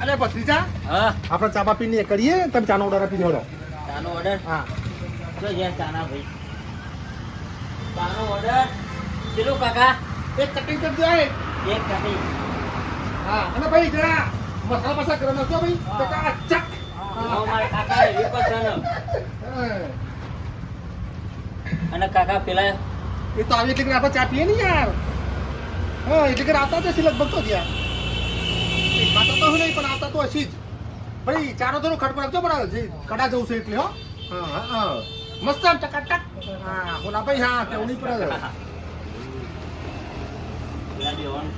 અરે ભત્રીજા હા. આપણે ચા પીને કરીએ તમે ચાનો ઓર્ડર આપી દેવડો ચાનો ઓર્ડર હા. જો યાર ચાના ભાઈ. ચાનો ઓર્ડર ચલો કાકા? એક કટિંગ કરી દે એક. કટિંગ હા અને ભાઈ જરા મસાલા પાસા કરો નતો ભાઈ. તો કા ચક. મારા કાકા એ હા. અને કાકા પેલા એ તો આવી એટલે આપણે ચા પીએ ને યાર. હા એટલે કે આવતા જશે લગભગ તો ત્યાં ખાતા તો નહીં પણ આવતા તો હશી જ. ભાઈ ચારો થોડો ખટકો રાખજો પણ છે કડા જવું છે એટલે હો. હા હા હા. મસ્ત આમ ટકાટક. હા બોલા ભાઈ હા કેવું નહીં પડે પેલા બેવાનું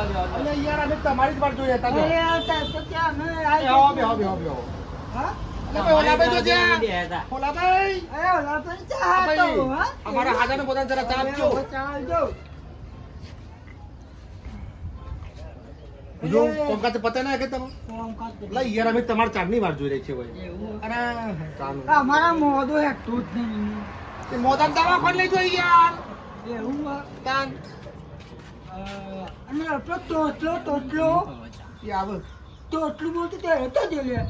અલે યાર અમે તમારી જ જોઈએ હતા તો અમારા હાજાને પોતાને જરા ચા આપજો. પતે ના કે તમે લા યાર અમે તમારી ચાંદની વાર જોઈ રહી છે ભાઈ. અરે અમારા મોઢું હેઠું જ નહીં. મોદાન દવા લઈ યાર. એવું. તાન. અને આપણો તોતલો તોતલો એ તોતલું બોલતું તે હતો જ લે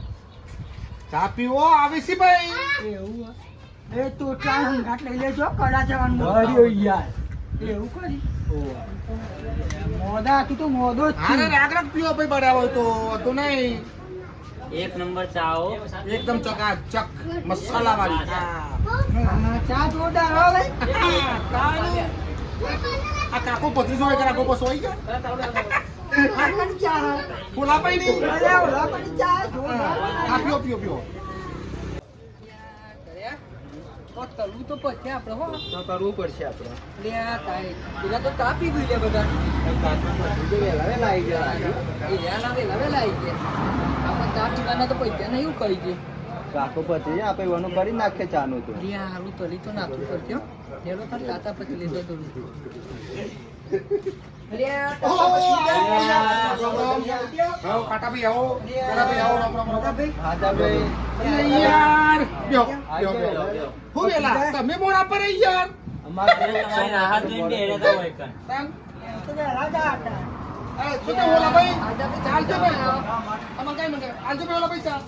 ચા પીવો આવે છે ભાઈ. એવું એ તોતલા હંગાટ લઈ લેજો કડા જવાનું એવું કરી મોદા હતું તો મોદો જ છે. પીવો ભાઈ બરાબર તો તો નહીં. એક નંબર ચાઓ એકદમ ચકાચક મસાલા વાળી ચા જોરદાર હો ભાઈ આ કાકો પતરી જોડે કે કાકો બસ હોય ગયા ઓલા ચા તો કરવું તો પછી આપણે હો. કરવું પડશે આપણે લે આ તાય પેલા તો તાપી ગઈ લે બધા. વેલા વેલા ગયા. એ યાના વેલા વેલા આવી ગયા. આપણે ચા પીવાના તો પૈસા નહીં એવું કહી કાકો પછી આપણે વાનું કરી નાખે ચાનું તો. હારું તો લીધો પડશે હો. લેલો તાર તાતા પછી લેતો તો તમે મોડા પર યાર. રાજા હતા. અરે શું તે ઓલા ભાઈ? ચાલજો ભાઈ આમાં કઈ મને આલજો ભાઈ ઓલા ભાઈ ચા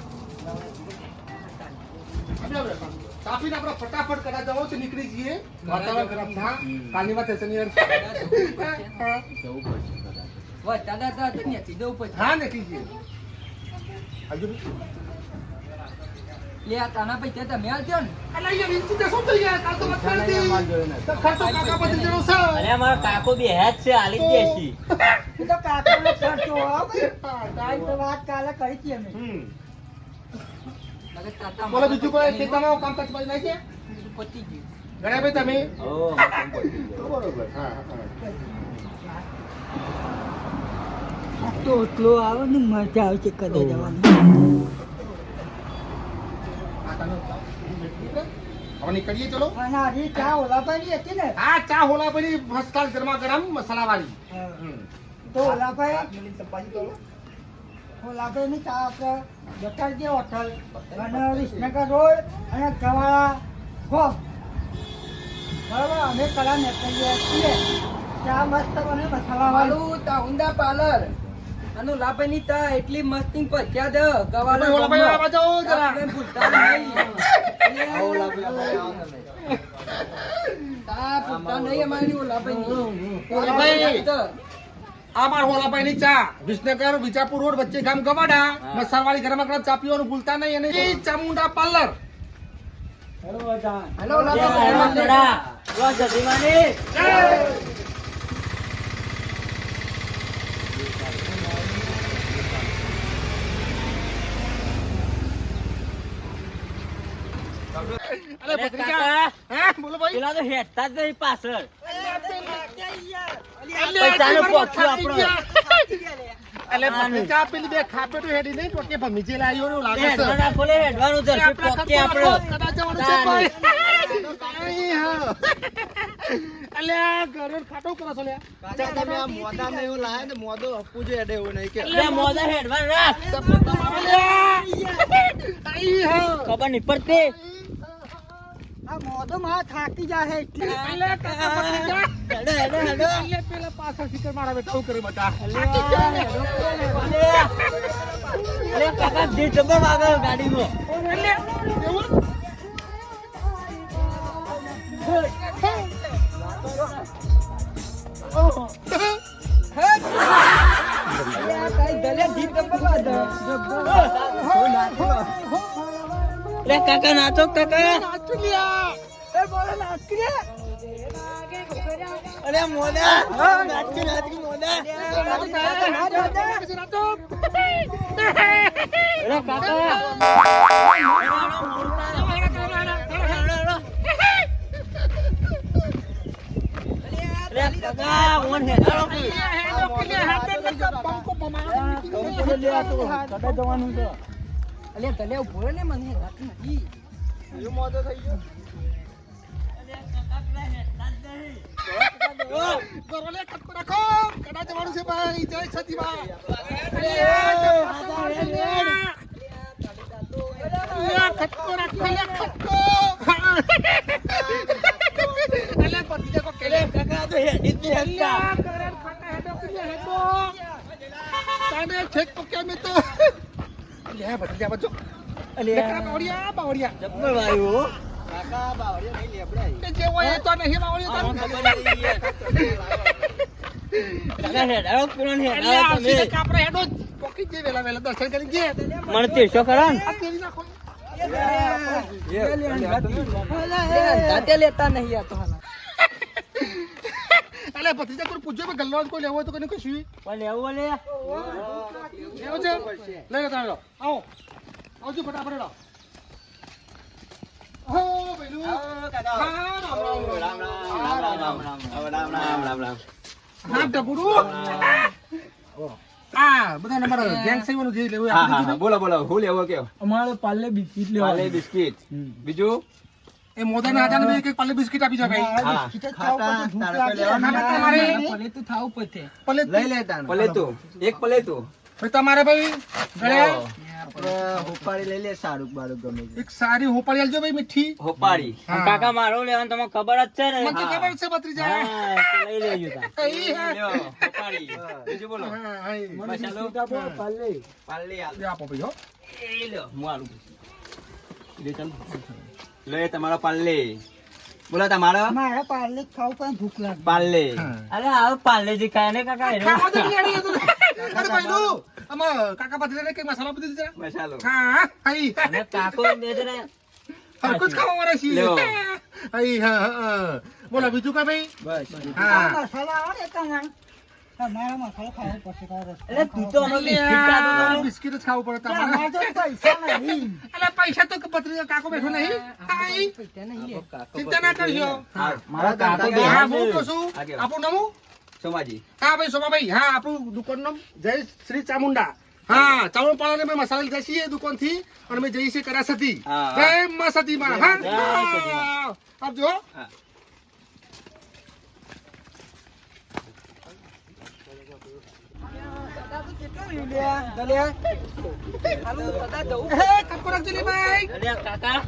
આપણે ફટાફટ કદાચ જવો નીકળી જઈએ. વાતાવરણ ખરાબ થા કાલની વાત થશે ને જવું પડશે કદાચ. દાદા દાદા તો જવું પછી હા નીકળી જઈએ. હજુ. લે આ તાના પૈસા તમે આલજો ને. અલા યાર ઇન્ચી તો શું થઈ ગયા? કાલ તો વાત કરી તો ખર્ચો કાકા છે. અરે અમારો કાકો બે હેજ છે તો કાકાનો ખર્ચો હો ભાઈ. કાલ તો વાત કાલે કરી હતી અમે. બોલો બીજું કોઈ ખેતરમાં કામ કાજ બાજ નાખીએ પતી ગયું. ગણ્યા ભાઈ તમે? હો, કામ પતી ગયું. બરોબર હા હા તો એટલો આવે ને મજા આવે છે જવાની. હવે નીકળીએ ચલો. અને આજે ચા ઓલાભાઈ હતી ને? આ ચા ભાઈ ફર્સ્ટ ક્લાસ ગરમા ગરમ મસાલા વાળી તો ઓલાભાઈ ની ચા આપણે બતાવી હોટલ. અને વિસનગર રોડ અને કવાળા હો. બરાબર અમે કલા નીકળીએ છીએ. ચા મસ્ત બને મસાલા વાળું. તાઉંદા પાર્લર. અને લાભાઈ તા એટલી મસ્તી પચ્યા દે. ભાઈ ઓલા ભાઈ આવા જરા. ભૂલતા નહીં. આવો લાગે, લાગે, આવો તમે. તા ભૂલતા નહીં અમારી ઓલાભાઈ ઓલાભાઈ. આ માર હોલાભાઈ ની ચા. વિસનગર વિજાપુર રોડ વચ્ચે ગામ ગવાડા. મસાલા વાળી ગરમા ગરમ ચા પીવાનું ભૂલતા નહીં અને એ ચામુંડા પાર્લર. હેલો. જય અરે ભત્રીજા. બોલો ભાઈ. પેલા તો હેઠતા જ નહીં પાછળ. પૈસાનો આપણો. પેલી બે ખાપે તો હેડી નહીં લાવ્યો ને એવું લાગે છે. હેઠવા નાખો લે, હેઠવાનું પોકે આપણો. રાખો, જવાનું છે ભાઈ. કાંઈ, ઘરે ખાટો કરો છો લ્યા. તમે આ મોદાને એવું લાયા ને મોદો આપવું જોઈએ એટલે એવું નહીં કે. રાખ ખબર નહીં પડતી. આ મોઢું માં થાકી જાય એટલે. હેડો હેડો હેડો અલ્યા પેલા પાછળ શિખર મારા બેટા આવું કરે બધા અરે કાકા જે જબર વાગે ગાડીમાં એવું લે કાકા નાચો કાકા એ બોલે નાચ કે અરે મોદા નાચ કે મોદા અરે કાકા અરે કાકા જવાનું કી. અલે તલે ઊભો ને મને રાત નથી એ મોદો થઈ ગયો. રાખો. રાખો. તાને છેક તો કેમ તો અલ્યા ભટજા બજો લેકરા બાવડિયા બાવડિયા જબ્બર વાયુ. કાકા બાવળિયા નહીં લેબડાય એ જે હોય તો નહીં યાર. કાકા હેડાળો અલ્યા હેડાળો તમે કાપરે હેડો પોકી જે વેલા વેલા દર્શન કરી ગયા મને તેરસો ખરા ને આ તેરી નાખો લેતા નહીં આ તો અલે ભત્રીજા કોઈ પૂછજો કે ગલ્લો કોઈ લેવો હોય તો કોઈને કશું પણ લેવો લે લેવો છે? લઈ લો તારે લો. આવો. આવજો ફટાફટ હેડો. હો ભઈલું. રામ રામ, રામ રામ. રામ રામ. હા, ડબુડું. હા, બધાને મારા ગેંગ સેવાનું જે લેવું બોલો બોલો. હું લેવો કયો અમારે પાલે બિસ્કિટ પાલે બિસ્કિટ. બીજું? એ મોદાના હાથાને મેં એક એક પાલે બિસ્કિટ આપી છે ભાઈ. કોઈ ભલે તો થાવું પતે પલે લઈ લેતા પલેતું એક પલેતું ભાઈ તમારે ભાઈ ગળે? હોપાળી લઈ લે સારું બારું ગમે તે. એક સારી હોપાળી આલજો ભાઈ મીઠી. હોપાળી. કાકા મારો લેવાનું તમને ખબર જ છે ને? મને ખબર છે પત્રી જાય લઈ લેજો. એ હોપાળી. બીજું બોલો. હા, હા, એ. મસાલો પાલે પાલી આપો ભાઈ હો. એ લ્યો, હું આલું. લે ચાલો. લે તમારો પાલ્લે બોલો તમારો મારા પાલ્લે ખાવ પણ ભૂખ લાગે પાલ્લે અરે આવ પાલ્લે જે ખાય ને કાકા. ખાવા તો આડી હતું. અરે ભાઈલું, આમાં કાકા ભત્રીજાને કંઈક મસાલો આપી દીધો. મસાલો હા, આઈ. અને કાકો દે છે ને હરખું જ ખાવા મારા છીએ. આઈ, હા. બોલો બીજું કા ભાઈ બસ હા મસાલા આવે ને તમારે તમારા મસાલો ખાવો પડશે તારે એટલે તું તો અમે બિસ્કિટ જ ખાવું પડે તમારે. તો પૈસા નહીં. અલ્યા, પૈસા તો ભત્રીજા કાકો બેઠો નહીં. નહીં ચિંતા ના કરજો. મારા કાકો હા હું છે. કહું આપણું નામું સોમાજી. હા ભાઈ સોમાભાઈ હા આપણું દુકાનનું નામ જય શ્રી ચામુંડા. હા ચાવણ પાળાને ને મસાલા લીધા છીએ દુકાનથી અને મેં છીએ કરાસતી. જય મસતી હા આપજો. હો. હા હે, કટકો રાખજો ને ભાઈ અરે કાકા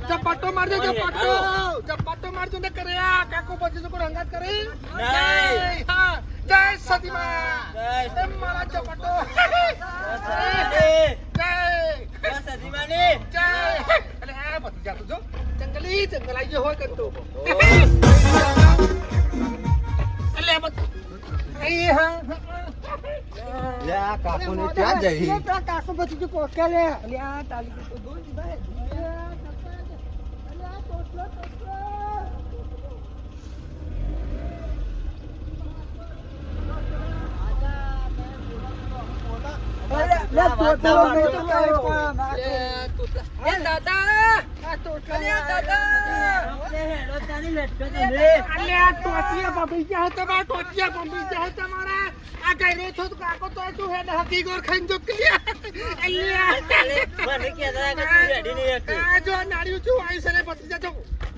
ચપાટો મારજો ચપાટો. ચપાટો મારજો ને કરે કાકો પછી કોઈ હંગાત કરી. જય, હા સતીમાં જય મારા ચપાટો. જય જય સતીમાની. જય અરે આ બધું જાતું જો જંગલી જંગલ આવી હોય કંતો એટલે બધું કાકો પછી જો કોકે લે. આ તાલી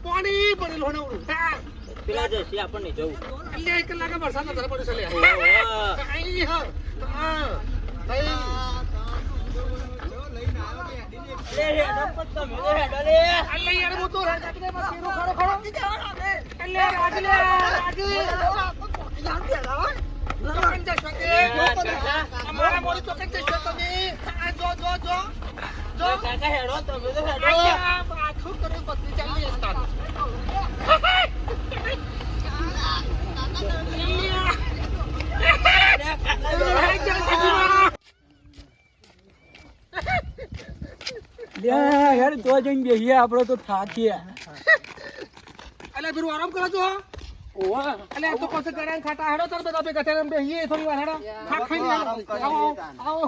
પાણી ભરેલું હોને હા. પેલા જશે આપણને જવું. અલ્યા, એક કલાક વરસાદ વધારે પડ્યો છે અમારા ચાલી. યાર તો જઈને બેહીએ આપણે તો થાકીએ. અલ્યા, પેલું આરામ કરો છો? અલ્યા, તો પાસે કરાય ખાટા હાડો તાર બધા ભેગા થઈને બેહીએ થોડી વાર હાડો. થાક ખાઈને આવો, આવો, આવો.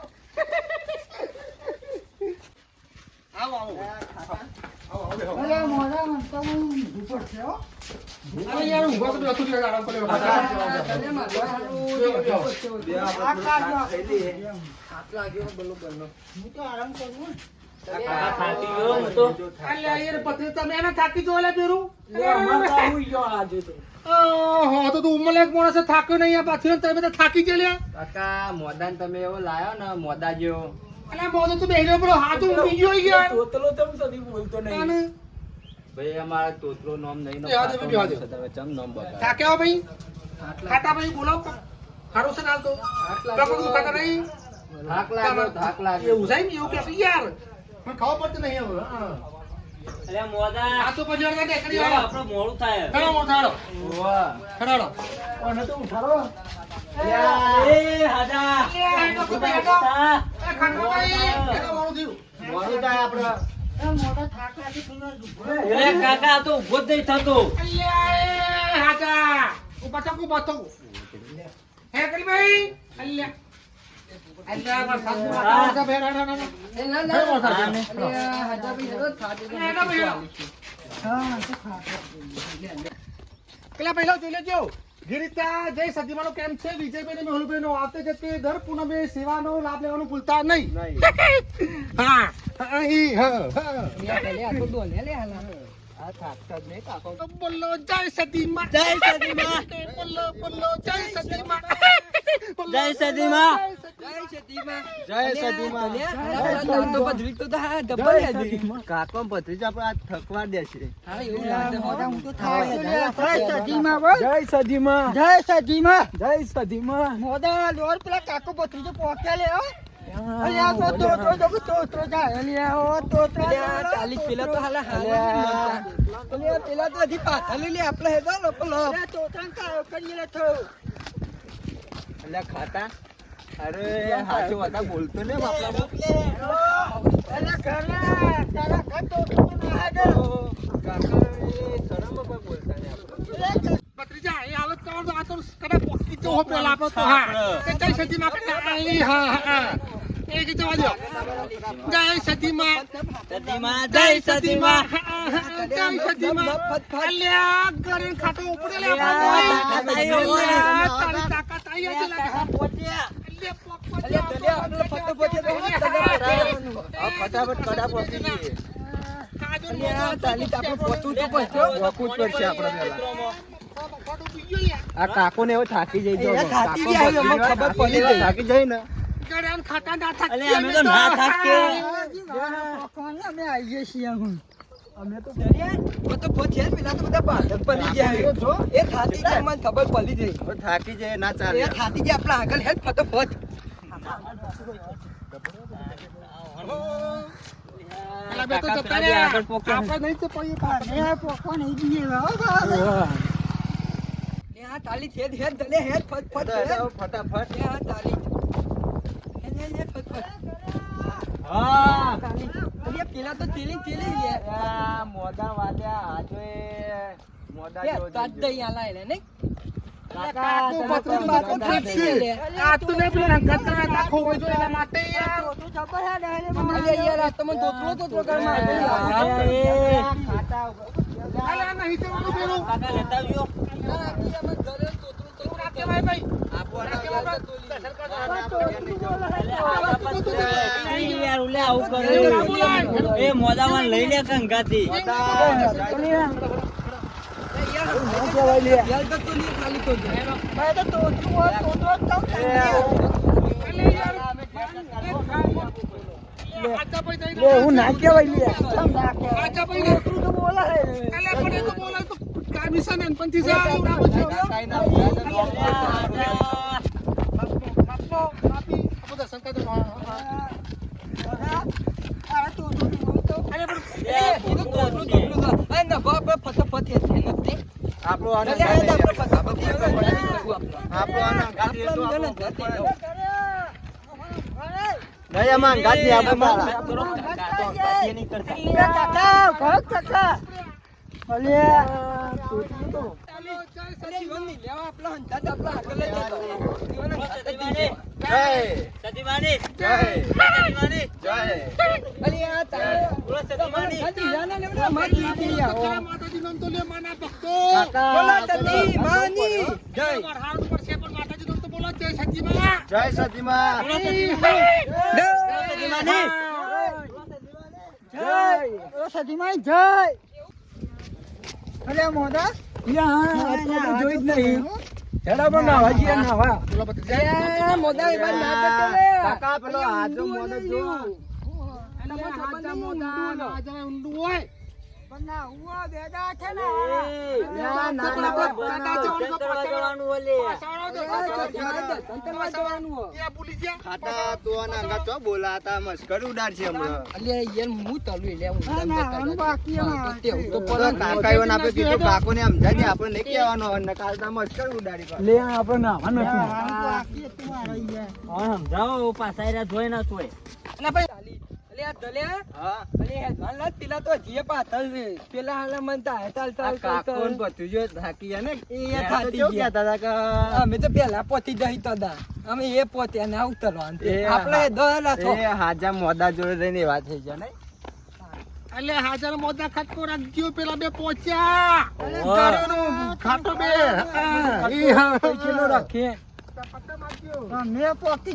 આરામ કરું થાક્યો નહીં આ ને તમે તો થાકી ગયા કાકા મોદાન તમે એવો લાયો ને મોદા જેવો તો પેલો હાથ ઊંઘી ગયો યાર. ભાઈ અમારા નામ નહીં. ચમ નામ ભાઈ ખાટા ભાઈ હારું નહીં થાક લાગ્યો થાક લાગ્યો એવું ને એવું કે યાર પણ ખબર પડતી નહીં હવે હા. મોદા. આ તો પછી અડધા ટેકરી વાળો. આપણું મોડું થાય ખડો મોટો વાહ. ખડાડો અને તો ઉઠાડો. એ હાજા એ તો ભાઈ એ ખાટો ભાઈ હેડો મોડું થયું. મોડું થાય આપણે. થાક કાકા તો ઊભો જ નહીં થતો. હાજા ઊભા થકું ઊભા થો હે કરી ભાઈ અલ્યા. પેલા પહેલા જોઈ લેજો. જય સદીમાનો કેમ છે? વિજયભાઈ ને મેહુલભાઈ નો આવતે જતે દર પૂનમે સેવાનો લાભ લેવાનું ભૂલતા નહીં. હા અહીં, હા, હા. બોલો જય સદીમાં જય સદીમાં બોલો બોલો જય સદીમાં જય સદીમાં. કાકો ભત્રીજ આપણે આ થકવા થાક્યો લે. જય સદીમાં જય સદીમાં જય સદીમાં જય લોર પેલા કાકો લે તો જો તો ચાલીસ પેલા તો હજી પાછા લે આપણે હેડો પેલો લે ખાતા. અરે હાચું વાતા બોલતો ને બાપલા અલ્યા ઘરના તારા ઘર તો તો ના આગળ કાકા શરમ પણ બોલતા ને આપણે ભત્રીજા, એ કરો તો આ તો કદાચ પોકી તો હો પેલા આપણો તો હા. કે જય સદીમાં કદાચ અહીં, હા, હા. એ ગીત વાજો. જય સદીમાં સદીમાં જય સદીમાં હા, હા, જય સદીમાં અલ્યા ઘરે ખાટો ઉપડે લે તો. અલ્યા, તારી તાકાત આઈ હજી લાગે. અલ્યા, પોક, પોક, પોક, પોક, પોક. આ ફટાફટ કડા પહોંચી જઈએ જો જ. આ કાકો ને થાકી જઈ થાકી. થાકી જાય ને ખાટા ના અલ્યા, અમે તો ના થાકીએ. અમે આવીએ છીએ અમે. અમે તો તો પહોંચે પેલા તો બધા પાછળ પડી ગયા એ થાતી જાય મને ખબર પડી થાકી જાય ના એ ચાલે થાતી જાય આપણા આગળ હેડ ફટોફટ પેલા તો ચીલી જતા પેલા બે રહ્યા. આગળ પોક્યા. આપણે નહીં તો પછી પાછળ. એ પોકો નહીં દીએ હો બાબા એ આ તાલી હેડ હેડ દલે હેડ ફટ ફટ હેડ. ફટાફટ. એ આ તાલી. હેડ હેડ હેડ ફટ ફટ. હા. તાલી. અરે પેલા તો તેલી તેલી લે આ મોદા વાદ્યા આજે મોદા કાકા, પતરું તો બાતું બધા થઈ થઈ લે. આ. તો નહીં પેલા રંગત ના હતા, ખોવાઈ ગયો એના માટે યાર. અરે યાર આ તો મને ધોતરો ધોતરો માર અરે, અલા, નહીં જવાનું પેલું. કાકા લેતા આવજો રાખે ભાઈ, ભાઈ. રાખે ભાઈ, ભાઈ. એ યાર ઉલે આવું કર્યું એ મોદામાં લઈ લે કંગાથી હું ના કહેવાય લે. એ તો બોલાય તો કાયમી છે ને એનપણથી છે એવું ના પૂછો. બાપનો, બાપી, આ બધા શંકા તો આપણો આનો આપણો આનો ગાડી છે. તો આપણો. ઘર પડે. નહીં, આમાં ગાડી આપણે કાકા, ભરત કાકા. સતીમાની જય સતીમાની જય બોલો સતીમાની જય માતાજી નામ તો લે માના ભક્તો બોલો સતી જય વરહાદ ઉપર છે પણ માતાજી નામ તો બોલો જય સતીમાં જય સતીમાં સતીમાની મોદા જોઈ જ નહીં હેડા પણ મોદા એ બાદ ના કાકા પેલો હાથો મોઢો જો. હાચા મોદા રાજા ઊંડું હોય. પણ ના ઉવા બેડા છે ને ના, તો તો થાકી ને એ અમે તો પેલા જઈ અમે એ પોતે ના ઉતરવાનું એ હાજા મોદા જોડે રહીને વાત થઈ જાય ને એટલે હાજર મોદા ખટકો રાખજો પેલા બે પહોંચ્યા ખાટો બે. રાખીએ પટ્ટા મારજો. અમે પહોંચી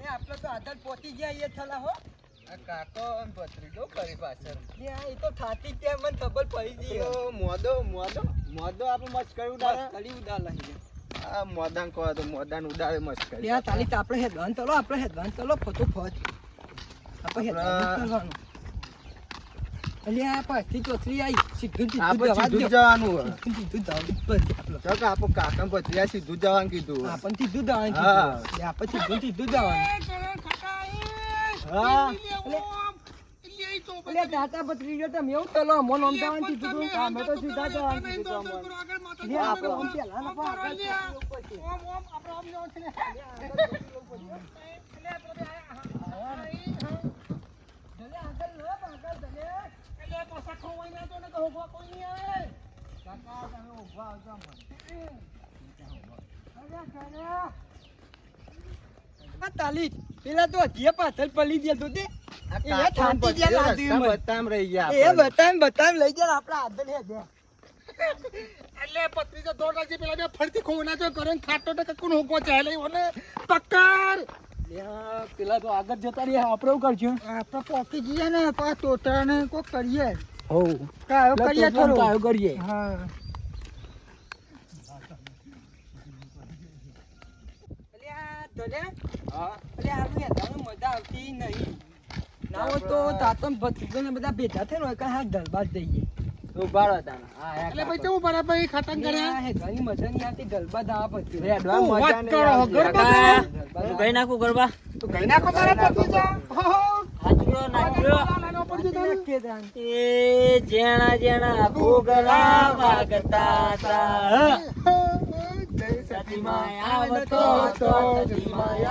હા, હા. આપણે તો એનો ચેરી કરી દે રાખીએ. આ કાકો અને ભત્રીજો ફરી પાછળ. ઈયો મોદો મોદો મોદો આપણે મસ્કર લઈ આ મોદાન કહો તો મોદાન ઉડાડે મસ્ત કરી યાર તાલી તો આપણે જો ચલો આપણે કાકા ચલો ફોટો ફોટ આપણે જવાનું કીધું સીધું જવાનું લે, આપણે સીધું સીધું જવાનું દાતા પત્રી તમે એવું ચલો અમોન આમ જવાનું કીધું આમ સીધા તો જવાનું તમે કીધું આપણે આપણે આમ જવાનું હા, ઈ, હા. એટલે પાછા ખોવાઈ કોઈ તાલી પેલા તો હજીએ પાછળ પડી ગયો તો. બતામ રહી ગયા એ લઈ ગયા આપડા દોડ રાખજે પેલા ફરતી ખોવાઈ ના જાઓ. ઘરે ને ખાટો તો કકું હુંકો ચાલે ઓને પેલા તો આગળ જતા રહ્યા આપણે એવું કરશું? આપણે પોકી જઈએ ને પાછ તોતરા ને કોક કરીએ. હો કાયો કરીએ થોડું કાયો કરીએ હા હા. મજા આવતી નહીં ના હોય તો તાતમ ભત્રીજાને બધા ભેગા થઈને હોય કાંઈ હાથ દરબાર જઈએ તાને. એટલે ભાઈ તો કર્યા હેડવાની મજા નહીં આવતી ગરબા દાવા પછી રેડવા તું મજા નહીં કરો, ગરબા હું કઈ નાખું ગરબા તો ગઈ નાખો તારા હો. હાચડો નાખ્યો. એ જેણા જેણા ભોગલા આવતો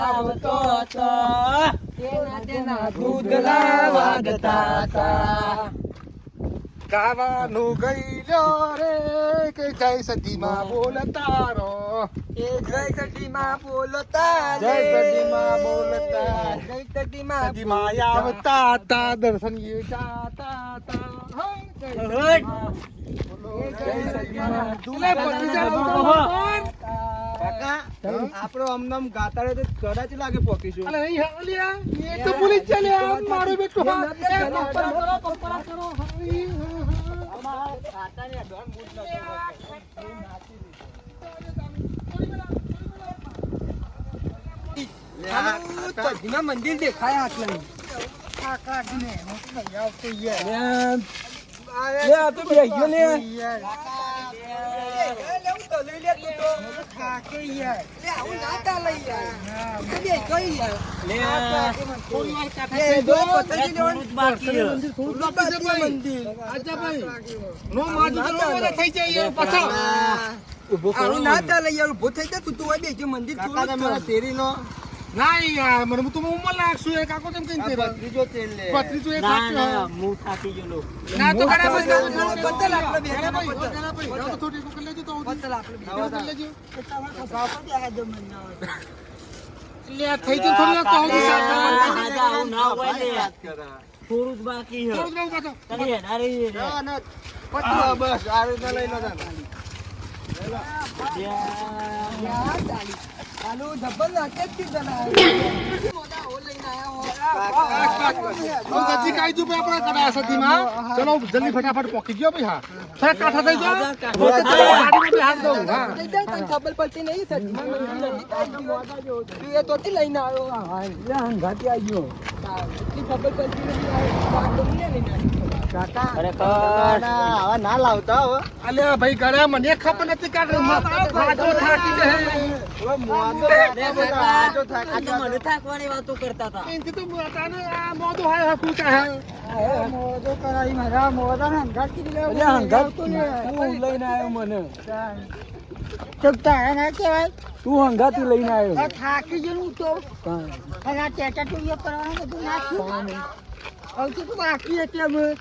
આવતો તેના તેના વાગતા હતા. ગાવાનું ગઈલો રે કે જય સદીમાં બોલતા રો એ જય સદીમાં બોલતા જય સદીમાં બોલતા જય સદીમાં સદીમાં આવતા તા દર્શન એ જાતા તા આપણો આમ ગાતા રહે તો કદાચ લાગે પોકીશું. નહીં એ તો મારો બેટો કરો કરો હા, હા, હા. મંદિર દેખાય આટલા કાકા ને હું નહીં આવતો યાર લે આ તો બેહ્યો લે થોડી વાર કાઢી થઈ જાઓ. થોડું જ બાકી છે. થોડું બાકી છે ભાઈ. આજા ભાઈ. નો માજુ તો નો બધા થઈ જાય યાર પાછા. ના. ચાલે યાર ઊભો થઈ જા તું તો બેજો મંદિર તેરી નો ના યાર મને તો ઉમર લાગશું એ કાકો તેમ કઈ તેરા ત્રીજો તેલ લે પત્રી એક ના ના હું થાકી ગયેલો ના તો ઘણા પતલ ભાઈ આપણે બે ઘણા જણા ભાઈ પતલ. ઘણા ભાઈ જાઓ તો થોડી કોક લેજો તો પતલ આપણે બે જાઓ તો લેજો લે લે થઈ ગયું થોડી તો આવું આ સાહેબ ના હોય લે. થોડું જ બાકી છે થોડું જ પાછો તારી હેનારી રે. બસ આ રીતે લઈ લો આલુ ધબ્બલ નાખે જ કીધા ના ચલો જલ્દી ફટાફટ પોકી ગયો ભાઈ હા. થોડા કાઠા થઈ ગયો ગાડીમાં બી હાથ દઉં હા. ખબર પડતી નહીં ગયું. તું એ તોથી લઈને આવ્યો. હા એટલે હંગાથી ખબર પડતી નથી ના લાવતા હવે અલ્યા ભાઈ ગળા મને ખબર નથી કાઢ ભાગો થાકી દે અરે કાકા, મને થાકવાની વાતો કરતા હતા. એનથી તો આ મોદો હાય હકું ચાહે મોજો મારા. મોદા ને હંગાત કીધી લે હંગાત તું લઈને આવ્યો મને? તો તારે ના કહેવાય. તું હંગાતી લઈને આવ્યો? થાકી ગયો હું. તો અને આ ટેટા ટોલિયો કરવાનું બધું નાખ્યું. હવે તો બાકી હતી અમે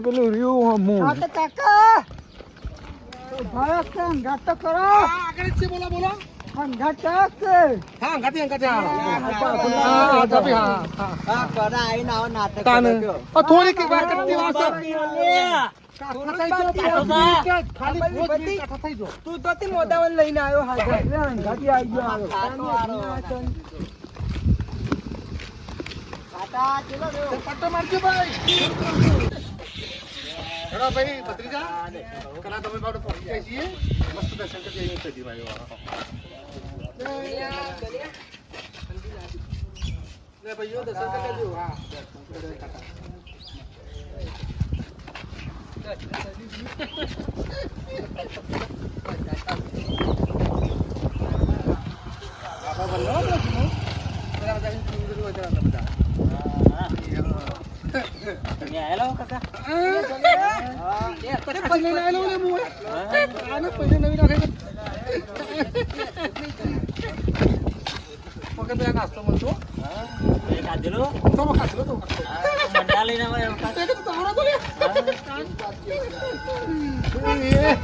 પેલું રહ્યું હમું તો કાકા ભારત કે હંગાત તો કરો આગળ તું તો મોદાવન લઈને આવ્યો હાજર હંગાતી આવી ગયો પટ્ટો મારજો ભાઈ. હેલો ભાઈ, ભત્રીજા તમે છીએ. મસ્ત દર્શન કરી જઈએ સજી ભાઈ લે ભાઈઓ, દર્શન કરી લેજો. હા બંને હો બધા. બધા બધા હિન્દુ હોય જરા બધા. હો કાકા પછી લઈને આવેલો ને હું. આને પછી નવી તો. મગર પેલા નાસ્તો મળતો એ ખાધેલો તો ખાધેલો તો મંડા લઈને આવે ખાધું. તે તો તાવડો તો લે. એ. પછી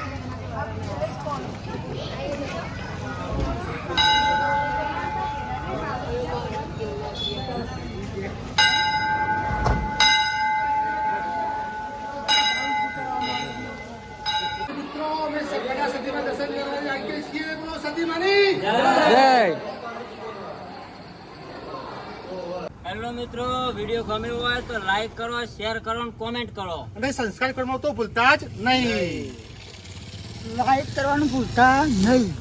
હેલો મિત્રો વીડિયો ગમ્યો હોય તો લાઈક કરો શેર કરો અને કોમેન્ટ કરો. અને સંસ્કાર કરવાનું તો ભૂલતા જ નહીં. લાઈક કરવાનું ભૂલતા નહીં.